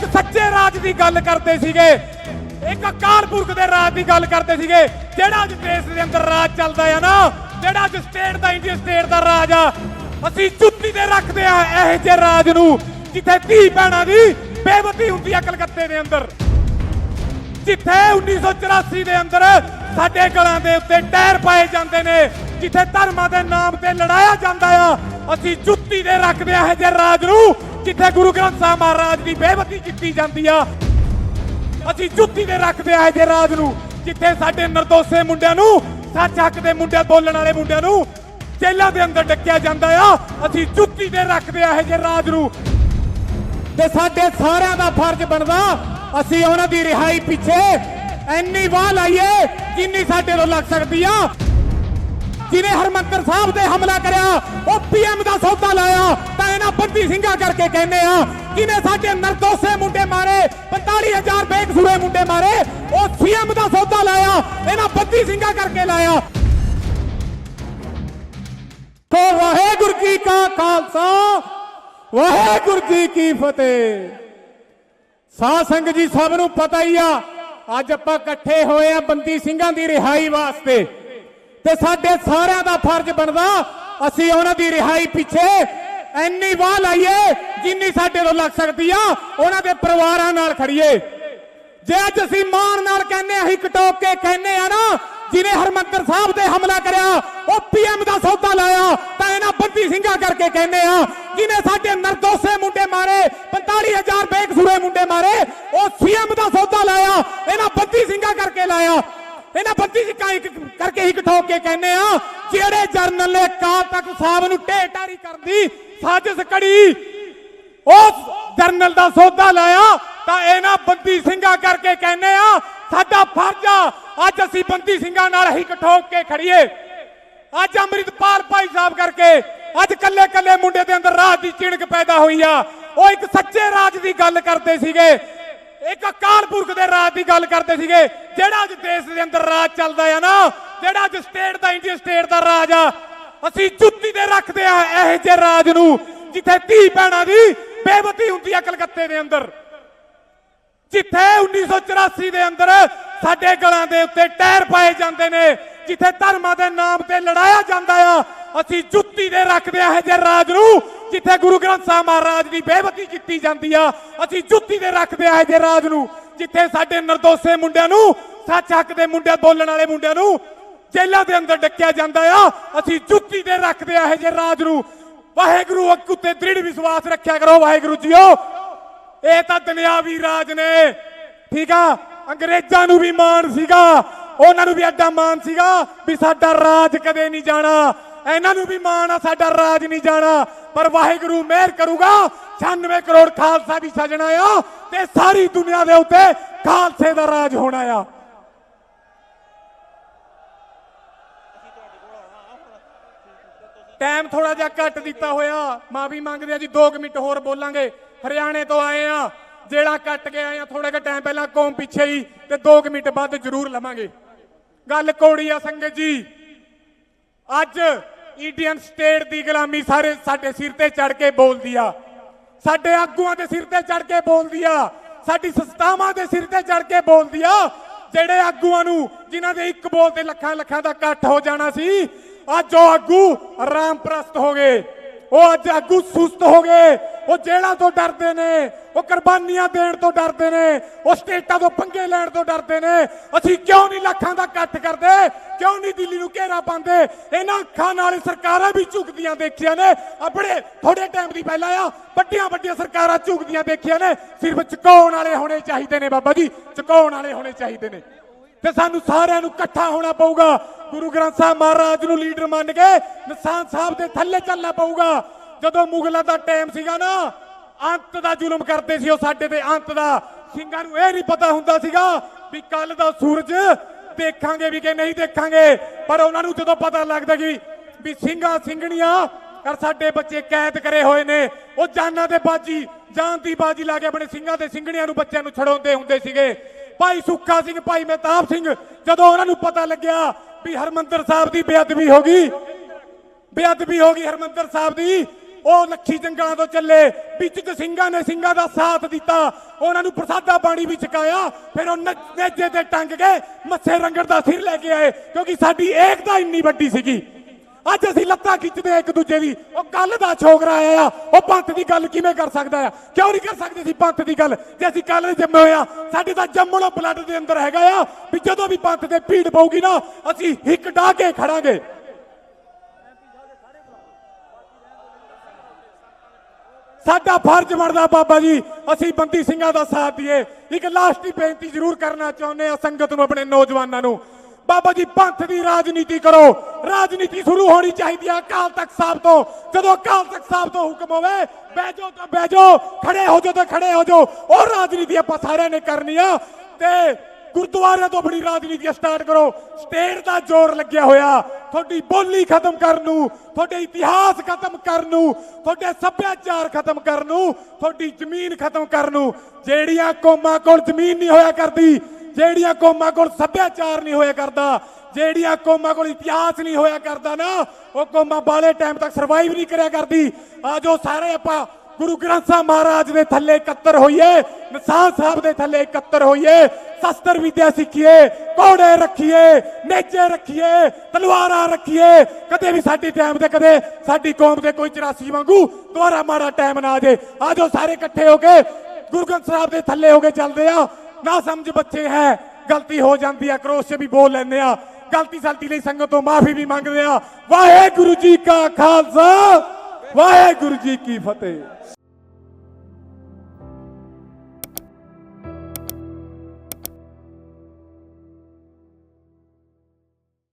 ਇੱਕ ਸੱਚੇ ਰਾਜ ਦੀ ਗੱਲ ਕਰਦੇ ਸੀਗੇ। ਇੱਕ ਅਕਾਲ ਪੁਰਖ ਦੇ ਰਾਜ ਦੀ ਗੱਲ ਕਰਦੇ ਸੀਗੇ। ਜਿਹੜਾ ਅੱਜ ਦੇਸ਼ ਦੇ ਅੰਦਰ ਰਾਜ ਚੱਲਦਾ ਆ ਨਾ, ਜਿਹੜਾ ਅੱਜ ਸਟੇਟ ਦਾ ਇੰਡੀਆ ਸਟੇਟ ਦਾ ਰਾਜ ਆ, ਅਸੀਂ ਜੁੱਤੀ ਤੇ ਰੱਖਦੇ ਆ ਇਹੋ ਜਿਹੇ ਰਾਜ ਨੂੰ, ਜਿੱਥੇ ਧੀ ਭੈਣਾਂ ਦੀ ਬੇਵਤੀ ਹੁੰਦੀ ਆ ਕਲਕੱਤੇ ਦੇ ਅੰਦਰ। ਜਿੱਥੇ 1984 ਦੇ ਅੰਦਰ ਸਾਡੇ ਗਲਾਂ ਦੇ ਉੱਤੇ ਟਾਇਰ ਪਾਏ ਜਾਂਦੇ ਨੇ, ਜਿੱਥੇ ਧਰਮਾਂ ਦੇ ਨਾਮ ਤੇ ਲੜਾਇਆ ਜਾਂਦਾ ਆ, ਅਸੀਂ ਜੁੱਤੀ ਦੇ ਰੱਖਦੇ ਆ ਇਹ ਜੇ ਰਾਜ ਨੂੰ ਜਿੱਥੇ ਗੁਰੂ ਗ੍ਰੰਥ ਸਾਹਿਬ ਮਹਾਰਾਜ ਦੀ ਬੇਵਤੀ ਕੀਤੀ ਜਾਂਦੀ ਆ, ਅਸੀਂ ਜੁੱਤੀ ਦੇ ਰੱਖਦੇ ਆ ਜੇ ਰਾਜ ਨੂੰ, ਜਿੱਥੇ ਸਾਡੇ ਨਿਰਦੋਸ਼ੇ ਮੁੰਡਿਆਂ ਨੂੰ, ਸੱਚ ਹੱਕ ਦੇ ਮੁੰਡਿਆਂ, ਬੋਲਣ ਵਾਲੇ ਮੁੰਡਿਆਂ ਨੂੰ ਜੇਲ੍ਹਾਂ ਦੇ ਅੰਦਰ ਡੱਕਿਆ ਜਾਂਦਾ ਆ, ਅਸੀਂ ਜੁੱਤੀ ਦੇ ਰੱਖਦੇ ਆ ਇਹ ਜੇ ਰਾਜ ਨੂੰ। ਤੇ ਸਾਡੇ ਸਾਰਿਆਂ ਦਾ ਫਰਜ਼ ਬਣਦਾ, ਅਸੀਂ ਉਹਨਾਂ ਦੀ ਰਿਹਾਈ ਪਿੱਛੇ ਐਨੀ ਵਾਹ ਲਾਈਏ ਜਿੰਨੀ ਸਾਡੇ ਤੋਂ ਲੱਗ ਸਕਦੀ ਆ। ਜਿਹਨੇ ਹਰਮੰਦਰ ਸਾਹਿਬ ਤੇ ਹਮਲਾ ਕਰਿਆ, ਉਹ ਪੀਐਮ ਦਾ ਸੌਦਾ ਲਾਇਆ। ਤਾਂ ਇਹਨਾਂ ਬੰਦੀ ਸਿੰਘਾਂ ਕਰਕੇ ਕਹਿੰਦੇ ਆ ਜਿਹਨੇ ਸਾਡੇ ਨਰਦੋਸੇ ਮੁੰਡੇ ਮਾਰੇ 45000 ਬੇਕਸੂਰੇ ਮੁੰਡੇ ਮਾਰੇ, ਉਹ ਸੀਐਮ ਦਾ ਸੌਦਾ ਲਾਇਆ, ਇਹਨਾਂ ਬੰਦੀ ਸਿੰਘਾਂ ਕਰਕੇ ਲਾਇਆ। ਤੋ ਵਾਹਿਗੁਰੂ ਜੀ ਕਾ ਖਾਲਸਾ, ਵਾਹਿਗੁਰੂ ਜੀ ਕੀ ਫਤਿਹ। ਸਾਧ ਸੰਗਤ ਜੀ, ਸਭ ਨੂੰ ਪਤਾ ਹੀ ਆ, ਅੱਜ ਆਪਾਂ ਇਕੱਠੇ ਹੋਏ ਆ ਬੰਦੀ ਸਿੰਘਾਂ ਦੀ ਰਿਹਾਈ ਵਾਸਤੇ। ਤੇ ਸਾਡੇ ਸਾਰਿਆਂ ਦਾ ਫਰਜ਼ ਬਣਦਾ, ਅਸੀਂ ਉਹਨਾਂ ਦੀ ਰਿਹਾਈ ਪਿੱਛੇ ਐਨੀ ਵਾਹ ਲਾਈਏ ਜਿੰਨੀ ਸਾਡੇ ਤੋਂ ਲੱਗ ਸਕਦੀ ਆ, ਉਹਨਾਂ ਦੇ ਪਰਿਵਾਰਾਂ ਨਾਲ ਖੜੀਏ। ਜੇ ਅੱਜ ਅਸੀਂ ਮਾਣ ਨਾਲ ਕਹਿੰਨੇ ਅਸੀਂ ਕਟੋਕ ਕੇ ਕਹਿੰਨੇ ਆ ਨਾ ਜਿਹਨੇ ਹਰਮੰਦਰ ਸਾਹਿਬ ਤੇ ਹਮਲਾ ਕਰਿਆ, ਉਹ ਪੀਐਮ ਦਾ ਸੌਦਾ ਲਾਇਆ, ਤਾਂ ਇਹਨਾਂ ਬੰਦੀ ਸਿੰਘਾਂ ਕਰਕੇ ਕਹਿੰਦੇ ਆ ਜਿਹਨੇ ਸਾਡੇ ਨਰਦੋਸੇ ਮੁੰਡੇ ਮਾਰੇ 45000 ਬੇਕਸੂਰੇ ਮੁੰਡੇ ਮਾਰੇ, ਉਹ ਸੀਐਮ ਦਾ ਸੌਦਾ ਲਾਇਆ, ਇਹਨਾਂ ਬੰਦੀ ਸਿੰਘਾਂ ਕਰਕੇ ਲਾਇਆ। ਇਹਨਾਂ ਬੰਦੀ ਇੱਕ ਕਰਕੇ ਹੀ ਕਟੋਕ ਕੇ ਕਹਿੰਨੇ ਆ, ਜਿਹੜੇ ਜਰਨਲ ਨੇ ਕਾਲ ਤੱਕ ਸਾਹਿਬ ਨੂੰ ਢੇਟਾਰੀ ਕਰਦੀ, ਸਾਜ਼ਿਸ਼ ਕੜੀ। ਉਸ ਜਰਨਲ ਦਾ ਸੌਦਾ ਲਾਇਆ, ਤਾਂ ਇਹਨਾਂ ਬੰਦੀ ਸਿੰਘਾਂ ਕਰਕੇ ਕਹਿੰਨੇ ਆ, ਸਾਡਾ ਫਰਜ਼ ਆ, ਅੱਜ ਅਸੀਂ ਬੰਦੀ ਸਿੰਘਾਂ ਨਾਲ ਹੀ ਠੋਕ ਕੇ ਖੜੀਏ। ਅੱਜ ਅੰਮ੍ਰਿਤਪਾਲ ਭਾਈ ਸਾਹਿਬ ਕਰਕੇ, ਅੱਜ ਕੱਲੇ ਕੱਲੇ ਮੁੰਡੇ ਦੇ ਅੰਦਰ ਰਾਜ ਦੀ ਚਿਣਕ ਪੈਦਾ ਹੋਈ ਆ। ਉਹ ਇੱਕ ਸੱਚੇ ਰਾਜ ਦੀ ਗੱਲ ਕਰਦੇ ਸੀਗੇ। ਇੱਕ ਅਕਾਲ ਦੇ ਰਾਜ ਦੀ ਗੱਲ ਕਰਦੇ ਸੀਗੇ, ਜਿਹੜਾ ਅੱਜ ਦੇਸ਼ ਦੇ ਅੰਦਰ ਰਾਜ ਚੱਲਦਾ ਆ ਨਾ, ਜਿਹੜਾ ਅੱਜ ਸਟੇਟ ਦਾ ਇੰਡੀਆ ਸਟੇਟ ਦਾ ਰਾਜ ਆ, ਅਸੀਂ ਜੁੱਤੀ ਤੇ ਰੱਖਦੇ ਆ ਇਹੋ ਜਿਹੇ ਰਾਜ ਨੂੰ, ਜਿੱਥੇ ਧੀ ਭੈਣਾਂ ਦੀ ਬੇਵਤੀ ਹੁੰਦੀ ਆ ਕਲਕੱਤੇ ਦੇ ਅੰਦਰ। ਜਿੱਥੇ 1984 ਦੇ ਅੰਦਰ ਸਾਡੇ ਗਲਾਂ ਦੇ ਉੱਤੇ ਟਾਇਰ ਪਾਏ ਜਾਂਦੇ ਨੇ, ਜਿੱਥੇ ਧਰਮਾਂ ਦੇ ਨਾਮ ਤੇ ਲੜਾਇਆ ਜਾਂਦਾ ਆ, ਅਸੀਂ ਜੁੱਤੀ ਦੇ ਰੱਖਦੇ ਆ ਇਹ ਜੇ ਰਾਜ ਨੂੰ ਜਿੱਥੇ ਗੁਰੂ ਗ੍ਰੰਥ ਸਾਹਿਬ ਮਹਾਰਾਜ ਦੀ ਬੇਵਤੀ ਕੀਤੀ ਜਾਂਦੀ ਆ, ਅਸੀਂ ਜੁੱਤੀ ਦੇ ਰੱਖਦੇ ਆ ਜੇ ਰਾਜ ਨੂੰ, ਜਿੱਥੇ ਸਾਡੇ ਨਿਰਦੋਸ਼ੇ ਮੁੰਡਿਆਂ ਨੂੰ, ਸੱਚ ਹੱਕ ਦੇ ਮੁੰਡੇ ਬੋਲਣ ਵਾਲੇ ਮੁੰਡਿਆਂ ਨੂੰ ਜੇਲ੍ਹਾਂ ਦੇ ਅੰਦਰ ਡੱਕਿਆ ਜਾਂਦਾ ਆ, ਅਸੀਂ ਜੁੱਤੀ ਦੇ ਰੱਖਦੇ ਆ ਜੇ ਰਾਜ ਨੂੰ। ਵਾਹਿਗੁਰੂ ਅੱਗ ਉੱਤੇ ਦ੍ਰਿੜ ਵਿਸ਼ਵਾਸ ਰੱਖਿਆ ਕਰੋ, ਵਾਹਿਗੁਰੂ ਜੀਓ। ਇਹ ਤਾਂ ਦੁਨਿਆਵੀ ਰਾਜ ਨੇ, ਠੀਕ ਆ? ਅੰਗਰੇਜ਼ਾਂ ਨੂੰ ਵੀ ਮਾਣ ਸੀਗਾ, ਉਹਨਾਂ ਨੂੰ ਵੀ ਐਡਾ ਮਾਣ ਸੀਗਾ ਵੀ ਸਾਡਾ ਰਾਜ ਕਦੇ ਨਹੀਂ ਜਾਣਾ। ਇਹਨਾਂ ਨੂੰ ਵੀ ਮਾਣ ਆ, ਸਾਡਾ ਰਾਜ ਨਹੀਂ ਜਾਣਾ। ਪਰ ਵਾਹਿਗੁਰੂ ਮਿਹਰ ਕਰੂਗਾ। 96 ਕਰੋੜ ਖਾਲਸਾ ਵੀ ਸਜਣਾ ਆ ਤੇ ਸਾਰੀ ਦੁਨੀਆ ਦੇ ਉੱਤੇ ਖਾਲਸੇ ਦਾ ਰਾਜ ਹੋਣਾ ਆ। ਟਾਈਮ ਥੋੜਾ ਜਿਹਾ ਘੱਟ ਦਿੱਤਾ ਹੋਇਆ। ਮਾਫੀ ਮੰਗਦੇ ਆ ਜੀ 2 ਮਿੰਟ ਹੋਰ ਬੋਲਾਂਗੇ। ਹਰਿਆਣੇ ਤੋਂ ਆਏ ਆ। ਜਿਹੜਾ ਕੱਟ ਕੇ ਆਏ ਆ ਥੋੜਾ ਜਿਹਾ ਟਾਈਮ ਪਹਿਲਾਂ ਕੌਮ ਪਿੱਛੇ ਹੀ ਤੇ 2 ਮਿੰਟ ਵੱਧ ਜ਼ਰੂਰ ਲਵਾਂਗੇ। ਗੱਲ ਕੋੜੀ ਆ ਸੰਗਤ ਜੀ। ਅੱਜ ਇੰਡੀਅਨ ਸਟੇਟ ਦੀ ਗੁਲਾਮੀ ਸਾਰੇ ਸਾਡੇ ਸਿਰ ਤੇ ਚੜ ਕੇ ਬੋਲਦੀ ਆ। ਸਾਡੇ ਆਗੂਆਂ ਦੇ ਸਿਰ ਤੇ ਚੜ ਕੇ ਬੋਲਦੀ ਆ। ਸਾਡੀ ਸੰਸਥਾਵਾਂ ਦੇ ਸਿਰ ਤੇ ਚੜ ਕੇ ਬੋਲਦੀ ਆ। ਜਿਹੜੇ ਆਗੂਆਂ ਨੂੰ, ਜਿਨ੍ਹਾਂ ਦੇ ਇੱਕ ਬੋਲ ਤੇ ਲੱਖਾਂ ਲੱਖਾਂ ਦਾ ਇਕੱਠ ਹੋ ਜਾਣਾ ਸੀ, ਅੱਜ ਉਹ ਆਗੂ ਆਰਾਮ ਪ੍ਰਸਤ ਹੋ ਗਏ। ਉਹ ਅੱਜ ਆਗੂ ਸੁਸਤ ਹੋ ਗਏ। ਉਹ ਜੇਲ੍ਹਾਂ ਤੋਂ ਡਰਦੇ ਨੇ, ਉਹ ਕੁਰਬਾਨੀਆਂ ਦੇਣ ਤੋਂ ਡਰਦੇ ਨੇ, ਉਹ ਸਟੇਟਾਂ ਤੋਂ ਪੰਗੇ ਲੈਣ ਤੋਂ ਡਰਦੇ ਨੇ। ਅਸੀਂ ਕਿਉਂ ਨਹੀਂ ਲੱਖਾਂ ਦਾ ਇਕੱਠ ਕਰਦੇ? ਕਿਉਂ ਨਹੀਂ ਦਿੱਲੀ ਨੂੰ ਘੇਰਾ ਪਾਉਂਦੇ? ਇਹਨਾਂ ਅੱਖਾਂ ਨਾਲ ਸਰਕਾਰਾਂ ਵੀ ਝੁਕਦੀਆਂ ਦੇਖੀਆਂ ਨੇ। ਆਪਣੇ ਥੋੜੇ ਟਾਈਮ ਦੀ ਪਹਿਲਾਂ ਆ, ਵੱਡੀਆਂ ਵੱਡੀਆਂ ਸਰਕਾਰਾਂ ਝੁਕਦੀਆਂ ਦੇਖੀਆਂ ਨੇ। ਸਿਰਫ ਚੁਕਾਉਣ ਵਾਲੇ ਹੋਣੇ ਚਾਹੀਦੇ ਨੇ ਬਾਬਾ ਜੀ, ਚੁਕਾਉਣ ਵਾਲੇ ਹੋਣੇ ਚਾਹੀਦੇ ਨੇ। ਤੇ ਸਾਨੂੰ ਸਾਰਿਆਂ ਨੂੰ ਇਕੱਠਾ ਹੋਣਾ ਪਊਗਾ। ਗੁਰੂ ਗ੍ਰੰਥ ਸਾਹਿਬ ਮਹਾਰਾਜ ਨੂੰ ਲੀਡਰ ਮੰਨ ਕੇ ਨਿਸ਼ਾਨ ਸਾਹਿਬ ਦੇ ਥੱਲੇ ਚੱਲਣਾ ਪਊਗਾ। ਜਦੋਂ ਮੁਗਲਾਂ ਦਾ ਟਾਈਮ ਸੀਗਾ ਨਾ, ਅੰਤ ਦਾ ਜ਼ੁਲਮ ਕਰਦੇ ਸੀ ਉਹ ਸਾਡੇ ਤੇ, ਅੰਤ ਦਾ। ਸਿੰਘਾਂ ਨੂੰ ਇਹ ਨਹੀਂ ਪਤਾ ਹੁੰਦਾ ਸੀਗਾ ਵੀ ਕੱਲ ਦਾ ਸੂਰਜ ਦੇਖਾਂਗੇ ਵੀ ਕਿ ਨਹੀਂ ਦੇਖਾਂਗੇ। ਪਰ ਉਹਨਾਂ ਨੂੰ ਜਦੋਂ ਪਤਾ ਲੱਗਦਾ ਕਿ ਵੀ ਸਿੰਘਾਂ ਸਿੰਘਣੀਆਂ ਕਰ ਸਾਡੇ ਬੱਚੇ ਕੈਦ ਕਰੇ ਹੋਏ ਨੇ, ਉਹ ਜਾਨਾਂ ਦੇ ਬਾਜੀ, ਜਾਨ ਦੀ ਬਾਜੀ ਲਾ ਕੇ ਆਪਣੇ ਸਿੰਘਾਂ ਤੇ ਸਿੰਘਣੀਆਂ ਨੂੰ ਬੱਚਿਆਂ ਨੂੰ ਛਡਾਉਂਦੇ ਹੁੰਦੇ ਸੀਗੇ। ਭਾਈ ਸੁੱਖਾ ਸਿੰਘ, ਭਾਈ ਮਹਿਤਾਬ ਸਿੰਘ, ਜਦੋਂ ਉਹਨਾਂ ਨੂੰ ਪਤਾ ਲੱਗਿਆ ਵੀ ਹਰਮੰਦਰ ਸਾਹਿਬ ਦੀ ਬੇਅਦਬੀ ਹੋ ਗਈ, ਬੇਅਦਬੀ ਹੋ ਗਈ ਹਰਮੰਦਰ ਸਾਹਿਬ ਦੀ ਉਹ ਲੱਖੀ ਜੰਗਲਾਂ ਤੋਂ ਚੱਲੇ। ਵਿੱਚ ਸਿੰਘਾਂ ਨੇ ਸਿੰਘਾਂ ਦਾ ਸਾਥ ਦਿੱਤਾ। ਉਹਨਾਂ ਨੂੰ ਪ੍ਰਸਾਦਾ ਬਾਣੀ ਵੀ ਛਕਾਇਆ। ਫਿਰ ਉਹ ਨੇਜੇ ਤੇ ਟੰਗ ਕੇ ਮੱਥੇ ਰੰਗੜ ਦਾ ਸਿਰ ਲੈ ਕੇ ਆਏ, ਕਿਉਂਕਿ ਸਾਡੀ ਏਕਤਾ ਇੰਨੀ ਵੱਡੀ ਸੀਗੀ। ਅੱਜ ਅਸੀਂ ਲੱਤਾਂ ਖਿੱਚਦੇ ਆ ਇੱਕ ਦੂਜੇ ਦੀ। ਉਹ ਕੱਲ ਦਾ ਛੋਕਰਾ ਆਇਆ ਉਹ ਪੰਥ ਦੀ ਗੱਲ ਕਿਵੇਂ ਕਰ ਸਕਦਾ ਆ? ਕਿਉਂ ਨਹੀਂ ਕਰ ਸਕਦੇ ਸੀ ਪੰਥ ਦੀ ਗੱਲ? ਜੇ ਅਸੀਂ ਕੱਲ ਦੇ ਜੰਮੇ ਹੋਏ ਆ, ਸਾਡੇ ਤਾਂ ਜੰਮਣੋਂ ਬਲੱਡ ਦੇ ਅੰਦਰ ਹੈਗਾ ਆ ਵੀ ਜਦੋਂ ਵੀ ਪੰਥ ਤੇ ਭੀੜ ਪਊਗੀ ਨਾ, ਅਸੀਂ ਹਿੱਕ ਡਾਹ ਕੇ ਖੜਾਂਗੇ। ਸਾਡਾ ਫਰਜ਼ ਬਣਦਾ ਬਾਬਾ ਜੀ, ਅਸੀਂ ਬੰਦੀ ਸਿੰਘਾਂ ਦਾ ਸਾਥ ਦਈਏ ਇੱਕ ਲਾਸਟ ਬੇਨਤੀ ਜ਼ਰੂਰ ਕਰਨਾ ਚਾਹੁੰਦੇ ਆ ਸੰਗਤ ਨੂੰ, ਆਪਣੇ ਨੌਜਵਾਨਾਂ ਨੂੰ। ਬਾਬਾ ਜੀ, ਪੰਥ ਦੀ ਰਾਜਨੀਤੀ ਕਰੋ। ਰਾਜਨੀਤੀ ਸ਼ੁਰੂ ਹੋਣੀ ਚਾਹੀਦੀ ਹੈ ਅਕਾਲ ਤਖਤ ਸਾਹਿਬ ਤੋਂ। ਜਦੋਂ ਅਕਾਲ ਤਖਤ ਸਾਹਿਬ ਤੋਂ ਹੁਕਮ ਹੋਵੇ, ਬਹਿ ਜਾਓ ਤਾਂ ਬਹਿ ਜਾਓ, ਖੜੇ ਹੋ ਜਾਓ ਤਾਂ ਖੜੇ ਹੋ ਜਾਓ। ਉਹ ਰਾਜਨੀਤੀ ਆਪਾਂ ਸਾਰਿਆਂ ਨੇ ਕਰਨੀ ਆ। ਤੇ ਗੁਰਦੁਆਰਿਆਂ ਤੋਂ ਆਪਣੀ ਰਾਜਨੀਤੀ ਸਟਾਰਟ ਕਰੋ। ਸਟੇਟ ਦਾ ਜ਼ੋਰ ਲੱਗਿਆ ਹੋਇਆ। ਤੁਹਾਡੀ ਬੋਲੀ ਖਤਮ ਕਰਨ ਨੂੰ, ਤੁਹਾਡੇ ਇਤਿਹਾਸ ਖਤਮ ਕਰਨ ਨੂੰ, ਤੁਹਾਡੇ ਸੱਭਿਆਚਾਰ ਖਤਮ ਕਰਨ ਨੂੰ, ਤੁਹਾਡੀ ਜ਼ਮੀਨ ਖਤਮ ਕਰਨ ਨੂੰ, ਜਿਹੜੀਆਂ ਕੌਮਾਂ ਕੋਲ ਜ਼ਮੀਨ ਨਹੀਂ ਹੋਇਆ ਕਰਦੀ, ਜਿਹੜੀਆਂ ਕੌਮਾਂ ਕੋਲ ਸੱਭਿਆਚਾਰ ਨਹੀਂ ਹੋਇਆ ਕਰਦਾ, ਜਿਹੜੀਆਂ ਕੌਮਾਂ ਕੋਲ ਇਤਿਹਾਸ ਨਹੀਂ ਹੋਇਆ ਕਰਦਾ ਨਾ, ਉਹ ਕੌਮਾਂ ਬਾਲੇ ਟਾਈਮ ਤੱਕ ਸਰਵਾਈਵ ਨਹੀਂ ਕਰਿਆ ਕਰਦੀ। ਆਜੋ ਸਾਰੇ ਆਪਾਂ ਗੁਰੂ ਗ੍ਰੰਥ ਸਾਹਿਬ ਮਹਾਰਾਜ ਦੇ ਥੱਲੇ ਇਕੱਤਰ ਹੋਈਏ, ਨਿਸ਼ਾਨ ਸਾਹਿਬ ਦੇ ਥੱਲੇ ਇਕੱਤਰ ਹੋਈਏ, ਸ਼ਸਤਰ ਵਿਦਿਆ ਸਿੱਖੀਏ, ਘੋੜੇ ਰੱਖੀਏ ਨੇਜੇ ਰੱਖੀਏ, ਤਲਵਾਰਾਂ ਰੱਖੀਏ, ਕਦੇ ਵੀ ਸਾਡੀ ਟਾਈਮ ਤੇ, ਕਦੇ ਸਾਡੀ ਕੌਮ ਦੇ ਕੋਈ 84 ਵਾਂਗੂ ਦੁਬਾਰਾ ਮਾੜਾ ਟਾਈਮ ਨਾ ਆ ਜੇ ਆਜੋ ਸਾਰੇ ਇਕੱਠੇ ਹੋ ਕੇ, ਗੁਰੂ ਗ੍ਰੰਥ ਸਾਹਿਬ ਦੇ ਥੱਲੇ ਹੋ ਕੇ ਚੱਲਦੇ ਆ। ਨਾ ਸਮਝ ਬੱਚੇ ਹੈ, ਗਲਤੀ ਹੋ ਜਾਂਦੀ ਆ, ਕਰੋਸ਼ 'ਚ ਵੀ ਬੋਲ ਲੈਂਦੇ ਆ। ਗਲਤੀ ਸਲਤੀ ਲਈ ਸੰਗਤ ਤੋਂ ਮਾਫੀ ਵੀ ਮੰਗਦੇ ਆ। ਵਾਹਿਗੁਰੂ ਜੀ ਕਾ ਖਾਲਸਾ। ਵਾਹਿਗੁਰੂ ਜੀ ਕੀ ਫਤਿਹ।